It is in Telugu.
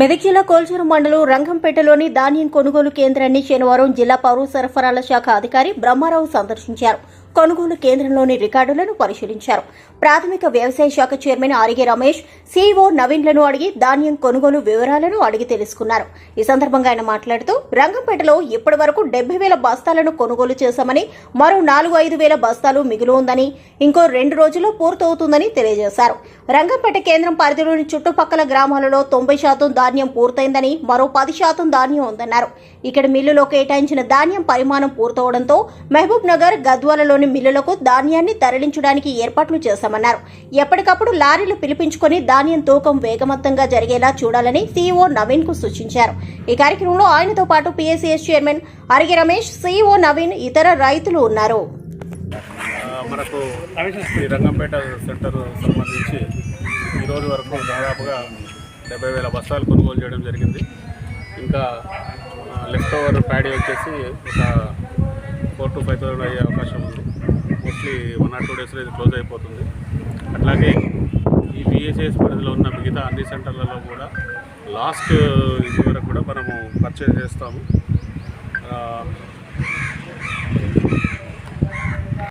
మెదక్ జిల్లా కోల్చూరు మండలం రంగంపేటలోని ధాన్యం కొనుగోలు కేంద్రాన్ని శనివారం జిల్లా పౌర సరఫరాల శాఖ అధికారి బ్రహ్మారావు సందర్శించారు. కొనుగోలు కేంద్రంలోని రికార్డులను పరిశీలించారు. ప్రాథమిక వ్యవసాయ శాఖ చైర్మన్ ఆరిగే రమేష్ సీఈఓ నవీన్లను అడిగి ధాన్యం కొనుగోలు వివరాలను అడిగి తెలుసుకున్నారు. ఈ సందర్భంగా ఆయన మాట్లాడుతూ రంగంపేటలో ఇప్పటి వరకు డెబ్బై వేల బస్తాలను కొనుగోలు చేశామని మరో నాలుగు ఐదు వేల బస్తాలు మిగిలి ఉందని ఇంకో రెండు రోజుల్లో పూర్తవుతుందని తెలియజేశారు. రంగంపేట కేంద్రం పరిధిలోని చుట్టుపక్కల గ్రామాలలో తొంభై శాతం ధాన్యం పూర్తయిందని మరో పది శాతం ధాన్యం ఉందన్నారు. ఇక్కడ మిల్లులో కేటాయించిన ధాన్యం పరిమాణం పూర్తవడంతో మహబూబ్ నగర్ గద్వాలలోని మిల్లులకు ధాన్యాన్ని తరలించడానికి ఏర్పాట్లు చేశామన్నారు. ఎప్పటికప్పుడు లారీలు పిలిపించుకొని ధాన్యం తూకం వేగవంతంగా జరిగేలా చూడాలని సీఈఓ నవీన్కు సూచించారు. ఈ కార్యక్రమంలో ఆయనతో పాటు PSCS chairman Arigi Ramesh CEO Naveen ఇతర రైతులు ఉన్నారు. మనకు ఈ రంగంపేట సెంటర్ సంబంధించి ఈరోజు వరకు దాదాపుగా డెబ్బై వేల బస్తాలు కొనుగోలు చేయడం జరిగింది. ఇంకా లెఫ్ట్ ఓవర్ ప్యాడీ వచ్చేసి ఒక ఫోర్ టు ఫైవ్ థౌసండ్ అయ్యే అవకాశం ఉంది. వన్ ఆర్ టూ డేస్లో ఇది క్లోజ్ అయిపోతుంది. అట్లాగే ఈ బిఎస్ఎస్ పరిధిలో ఉన్న మిగతా అన్ని సెంటర్లలో కూడా లాస్ట్ ఇది వరకు కూడా మనము పర్చేజ్ చేస్తాము.